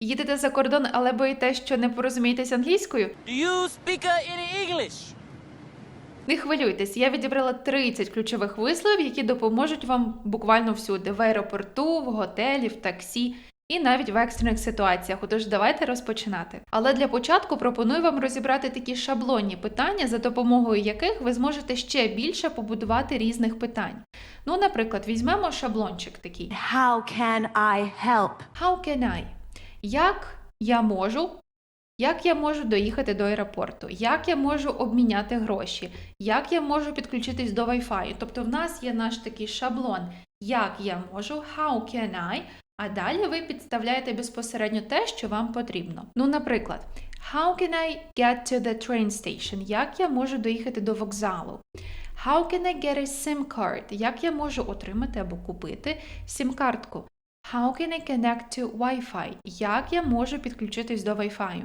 Їдете за кордон, але боїтесь, що не порозумієтесь англійською? Do you speak uh, any English? Не хвилюйтесь, я відібрала 30 ключових висловів, які допоможуть вам буквально всюди: в аеропорту, в готелі, в таксі. І навіть в екстрених ситуаціях, отож давайте розпочинати. Але для початку пропоную вам розібрати такі шаблонні питання, за допомогою яких ви зможете ще більше побудувати різних питань. Ну, наприклад, візьмемо шаблончик такий: How can I help? How can I? Як я можу? Як я можу доїхати до аеропорту? Як я можу обміняти гроші? Як я можу підключитись до Wi-Fi? Тобто в нас є наш такий шаблон, як я можу, how can I, а далі ви підставляєте безпосередньо те, що вам потрібно. Ну, наприклад, how can I get to the train station? Як я можу доїхати до вокзалу? How can I get a SIM card? Як я можу отримати або купити сім-картку? How can I connect to Wi-Fi? Як я можу підключитись до Wi-Fi?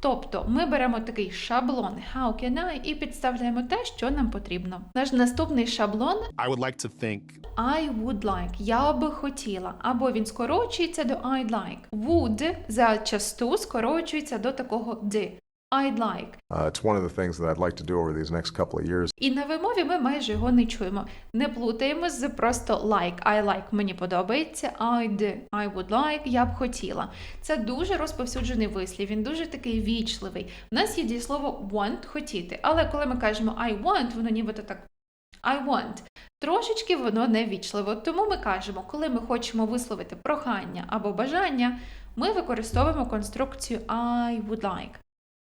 Тобто ми беремо такий шаблон How can I і підставляємо те, що нам потрібно. Наш наступний шаблон I would like to think I would like. Я би хотіла. Або він скорочується до I'd like. Would зачасту скорочується до такого d. I'd like. Uh, it's one of the things that I'd like to do over these next couple of years. І на вимові ми майже його не чуємо. Не плутаємо з просто like. I like мені подобається. I'd, I would like, я б хотіла. Це дуже розповсюджений вислів, він дуже такий вічливий. У нас є дієслово want хотіти, але коли ми кажемо I want, воно нібито так I want. Трошечки воно не вічливо. Тому ми кажемо, коли ми хочемо висловити прохання або бажання, ми використовуємо конструкцію I would like.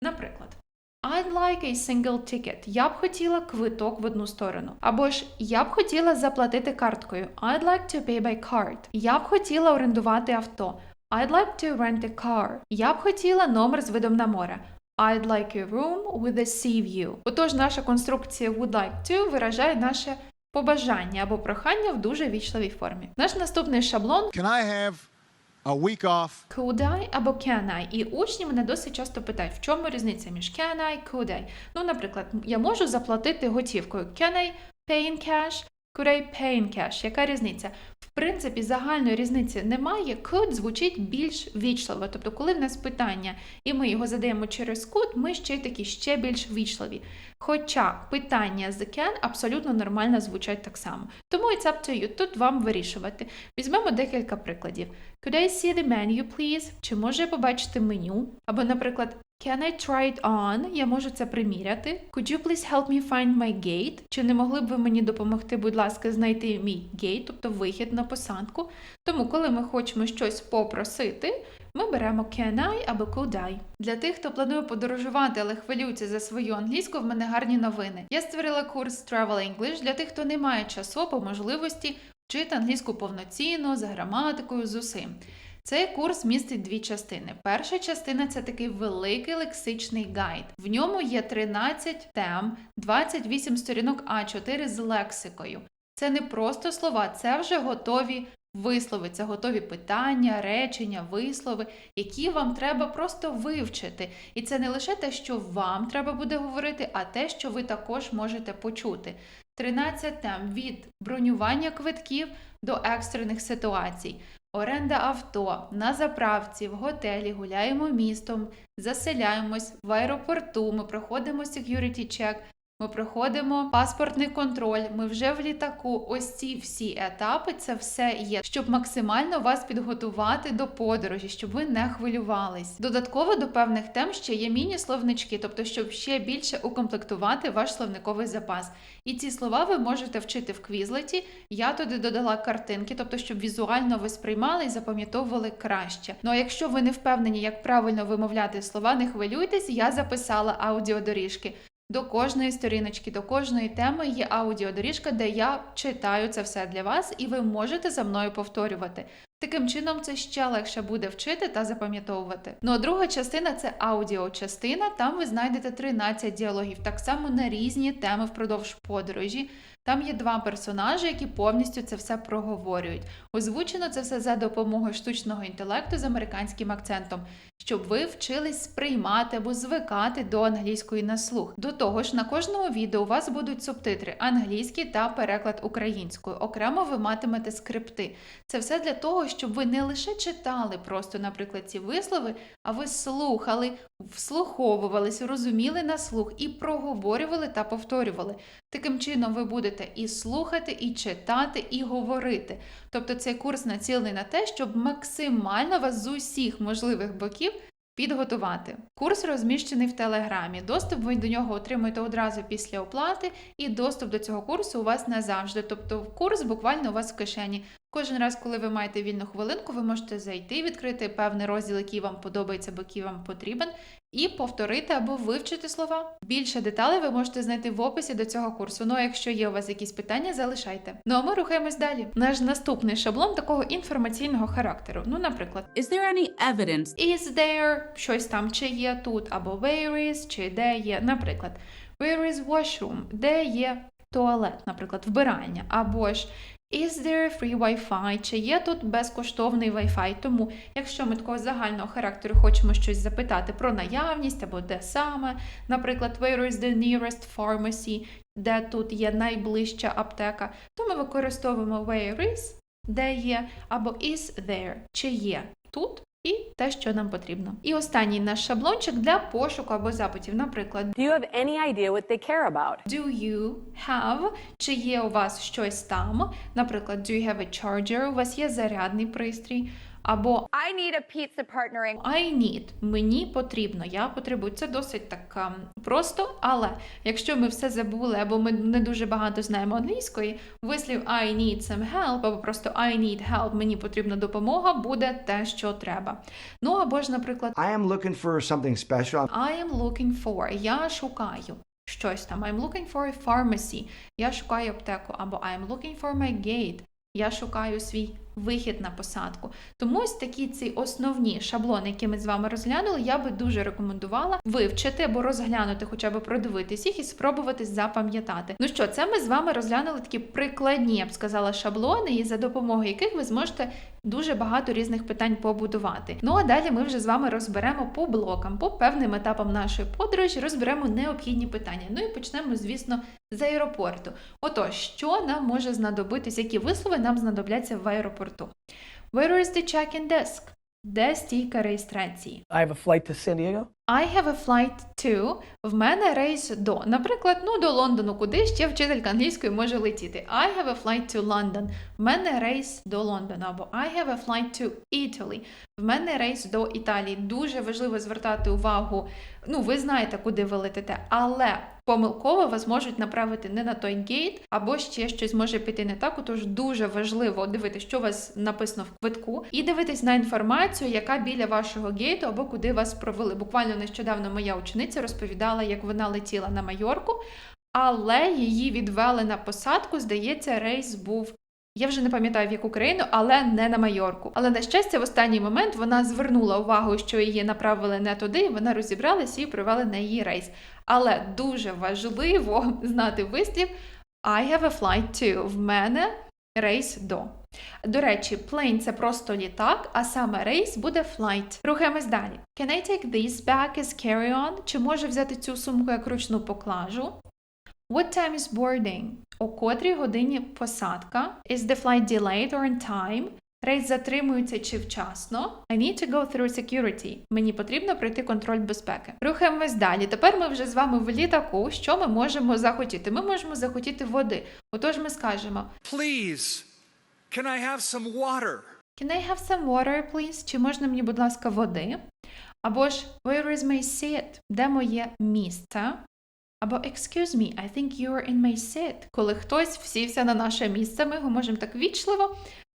Наприклад, I'd like a single ticket. Я б хотіла квиток в одну сторону. Або ж я б хотіла заплатити карткою. I'd like to pay by card. Я б хотіла орендувати авто. I'd like to rent a car. Я б хотіла номер з видом на море. I'd like a room with a sea view. Отож, наша конструкція would like to виражає наше побажання або прохання в дуже вічливій формі. Наш наступний шаблон Can I have a week off? Could I або can I. І учні мене досить часто питають, в чому різниця між can I, could I. Ну, наприклад, я можу заплатити готівкою. Can I pay in cash? Could I pay in cash? Яка різниця? В принципі, загальної різниці немає. Could звучить більш вічливо. Тобто, коли в нас питання і ми його задаємо через could, ми ще й такі ще більш вічливі. Хоча питання з can абсолютно нормально звучать так само. Тому it's up to you. Тут вам вирішувати. Візьмемо декілька прикладів. Could I see the menu, please? Чи можу я побачити меню? Або, наприклад, Can I try it on? Я можу це приміряти. Could you please help me find my gate? Чи не могли б ви мені допомогти, будь ласка, знайти мій gate, тобто вихід на посадку? Тому, коли ми хочемо щось попросити, ми беремо can I або could I. Для тих, хто планує подорожувати, але хвилюється за свою англійську, в мене гарні новини. Я створила курс Travel English для тих, хто не має часу або можливості вчити англійську повноцінно, за граматикою, з усім. Цей курс містить дві частини. Перша частина це такий великий лексичний гайд. В ньому є 13 тем, 28 сторінок А4 з лексикою. Це не просто слова, це вже готові вислови, це готові питання, речення, вислови, які вам треба просто вивчити. І це не лише те, що вам треба буде говорити, а те, що ви також можете почути. 13 тем від бронювання квитків до екстрених ситуацій. Оренда авто на заправці, в готелі, гуляємо містом, заселяємось в аеропорту, ми проходимо security check, ми проходимо паспортний контроль, ми вже в літаку. Ось ці всі етапи, це все є, щоб максимально вас підготувати до подорожі, щоб ви не хвилювались. Додатково до певних тем ще є міні-словнички, тобто, щоб ще більше укомплектувати ваш словниковий запас. І ці слова ви можете вчити в квізлеті. Я туди додала картинки, тобто, щоб візуально ви сприймали і запам'ятовували краще. Ну а якщо ви не впевнені, як правильно вимовляти слова, не хвилюйтесь, я записала аудіодоріжки. До кожної сторіночки, до кожної теми є аудіодоріжка, де я читаю це все для вас, і ви можете за мною повторювати. Таким чином, це ще легше буде вчити та запам'ятовувати. Ну а друга частина це аудіочастина. Там ви знайдете 13 діалогів, так само на різні теми впродовж подорожі. Там є два персонажі, які повністю це все проговорюють. Озвучено це все за допомогою штучного інтелекту з американським акцентом, щоб ви вчились сприймати або звикати до англійської на слух. До того ж, на кожному відео у вас будуть субтитри англійський та переклад українською. Окремо ви матимете скрипти. Це все для того, щоб ви не лише читали просто, наприклад, ці вислови, а ви слухали, вслуховувались, розуміли на слух і проговорювали та повторювали. Таким чином, ви будете і слухати, і читати, і говорити. Тобто цей курс націлений на те, щоб максимально вас з усіх можливих боків підготувати. Курс розміщений в Телеграмі. Доступ ви до нього отримуєте одразу після оплати, і доступ до цього курсу у вас назавжди. Тобто курс буквально у вас в кишені. Кожен раз, коли ви маєте вільну хвилинку, ви можете зайти, відкрити певний розділ, який вам подобається, або який вам потрібен, і повторити або вивчити слова. Більше деталей ви можете знайти в описі до цього курсу. Ну а якщо є у вас якісь питання, залишайте. Ну а ми рухаємось далі. Наш наступний шаблон такого інформаційного характеру. Ну, наприклад, Is there any evidence is there, щось там, чи є тут, або where is, чи де є. Наприклад, where is washroom, де є туалет, наприклад, вбиральня, або ж Is there free Wi-Fi? Чи є тут безкоштовний Wi-Fi? Тому, якщо ми такого загального характеру хочемо щось запитати про наявність або де саме, наприклад, where is the nearest pharmacy, де тут є найближча аптека, то ми використовуємо where is, де є, або is there, чи є тут і те, що нам потрібно. І останній наш шаблончик для пошуку або запитів. Наприклад, Do you have any idea what they care about? Do you have? Чи є у вас щось там? Наприклад, do you have a charger? У вас є зарядний пристрій. Або I need a pizza partnering. I need. Мені потрібно, я потребую. Це досить так просто, але якщо ми все забули, або ми не дуже багато знаємо англійської, вислів I need some help, або просто I need help, мені потрібна допомога, буде те, що треба. Ну або ж, наприклад, I am looking for something special. I am looking for. Я шукаю щось там. I'm looking for a pharmacy. Я шукаю аптеку. Або I'm looking for my gate. Я шукаю свій вихід на посадку. Тому ось такі ці основні шаблони, які ми з вами розглянули, я би дуже рекомендувала вивчити або розглянути, хоча б продивитись їх і спробувати запам'ятати. Ну що, це ми з вами розглянули такі прикладні, я б сказала, шаблони, і за допомогою яких ви зможете дуже багато різних питань побудувати. Ну а далі ми вже з вами розберемо по блокам, по певним етапам нашої подорожі, розберемо необхідні питання. Ну і почнемо, звісно, з аеропорту. Отож, що нам може знадобитись, які вислови нам знадобляться в аеропорту? Where is the check-in desk? Де стійка реєстрації? I have a flight to San Diego. I have a flight to. В мене рейс до. Наприклад, ну до Лондону, куди ще вчителька англійської може летіти. I have a flight to London. В мене рейс до Лондона. Або I have a flight to Italy. В мене рейс до Італії. Дуже важливо звертати увагу. Ну, ви знаєте, куди ви летите, але помилково вас можуть направити не на той гейт, або ще щось може піти не так. Отож дуже важливо дивитися, що у вас написано в квитку, і дивитись на інформацію, яка біля вашого гейту або куди вас провели. Буквально нещодавно моя учениця розповідала, як вона летіла на Майорку, але її відвели на посадку. Здається, рейс був. Я вже не пам'ятаю в яку країну, але не на Майорку. Але на щастя, в останній момент вона звернула увагу, що її направили не туди, вона розібралася і привели на її рейс. Але дуже важливо знати вислів I have a flight to. В мене рейс до. До речі, plane – це просто літак, а саме рейс буде flight. Рухаємось далі. Can I take this bag as carry-on? Чи може взяти цю сумку як ручну поклажу? What time is boarding? О котрій годині посадка? Is the flight delayed or on time? Рейс затримується чи вчасно? I need to go through security. Мені потрібно пройти контроль безпеки. Рухаємось далі. Тепер ми вже з вами в літаку. Що ми можемо захотіти? Ми можемо захотіти води. Отож ми скажемо Please, can I have some water? Can I have some water, please? Чи можна мені, будь ласка, води? Або ж Where is my seat? Де моє місце? Або Excuse me, I think you're in my seat. Коли хтось всівся на наше місце, ми його можемо так вічливо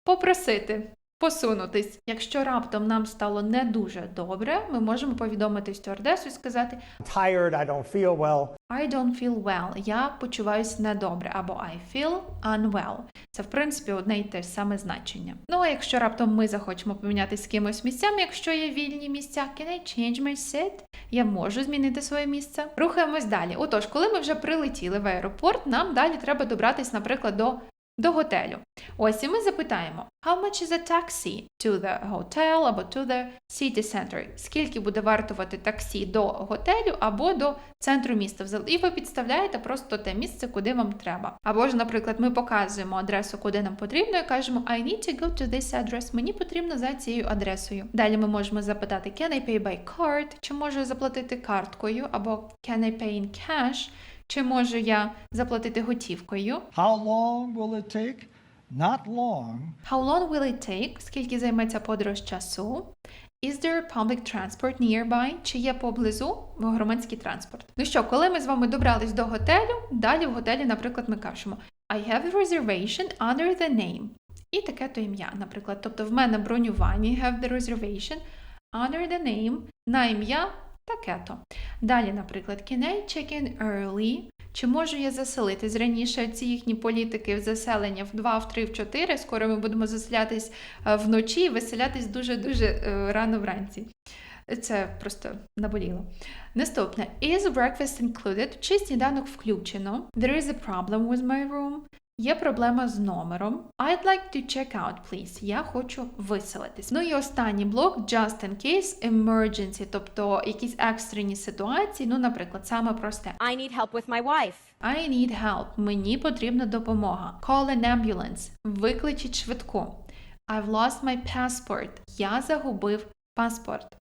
попросити. посунутись. Якщо раптом нам стало не дуже добре, ми можемо повідомити стюардесу і сказати tired, I don't feel well. I don't feel well. Я почуваюсь недобре або I feel unwell. Це в принципі одне і те ж саме значення. Ну а якщо раптом ми захочемо помінятися з кимось місцями, якщо є вільні місця, can I change my seat? Я можу змінити своє місце. Рухаємось далі. Отож, коли ми вже прилетіли в аеропорт, нам далі треба добратись, наприклад, до до готелю. Ось і ми запитаємо: How much is a taxi to the hotel або to the city center? Скільки буде вартувати таксі до готелю або до центру міста? І ви підставляєте просто те місце, куди вам треба. Або ж, наприклад, ми показуємо адресу, куди нам потрібно, і кажемо I need to go to this address. Мені потрібно за цією адресою. Далі ми можемо запитати Can I pay by card? Чи можу заплатити карткою? Або Can I pay in cash? Чи можу я заплатити готівкою? How long will it take? Not long. How long will it take? Скільки займеться подорож часу? Is there public transport nearby? Чи є поблизу громадський транспорт? Ну що, коли ми з вами добрались до готелю, далі в готелі, наприклад, ми кажемо I have a reservation under the name. І таке то ім'я, наприклад. Тобто в мене бронювання have the reservation under the name на ім'я таке-то. Далі, наприклад, can I check in early? Чи можу я заселитись раніше ці їхні політики в заселення в 2, в 3, в 4? Скоро ми будемо заселятись е, вночі і виселятись дуже-дуже е, рано вранці. Це просто наболіло. Наступне. Is breakfast included? Чи сніданок включено? There is a problem with my room. Є проблема з номером. I'd like to check out, please. Я хочу виселитись. Ну і останній блок just in case emergency, тобто якісь екстрені ситуації. Ну, наприклад, саме просте. I need help with my wife. I need help. Мені потрібна допомога. Call an ambulance. Викличіть швидку. I've lost my passport. Я загубив паспорт.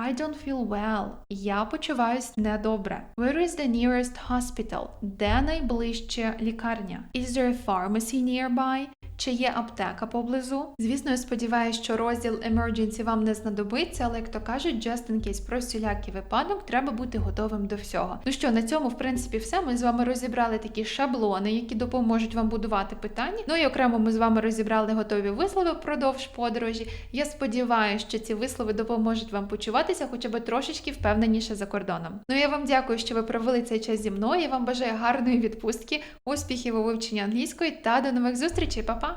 I don't feel well. Я почуваюсь недобре. Where is the nearest hospital? Де найближча лікарня? Is there a pharmacy nearby? Чи є аптека поблизу? Звісно, я сподіваюся, що розділ emergency вам не знадобиться, але як то кажуть, just in case про всілякий випадок треба бути готовим до всього. Ну що, на цьому, в принципі, все. Ми з вами розібрали такі шаблони, які допоможуть вам будувати питання. Ну і окремо ми з вами розібрали готові вислови впродовж подорожі. Я сподіваюся, що ці вислови допоможуть вам почуватися хоча б трошечки впевненіше за кордоном. Ну я вам дякую, що ви провели цей час зі мною. Я вам бажаю гарної відпустки, успіхів у вивченні англійської та до нових зустрічей, Па-па!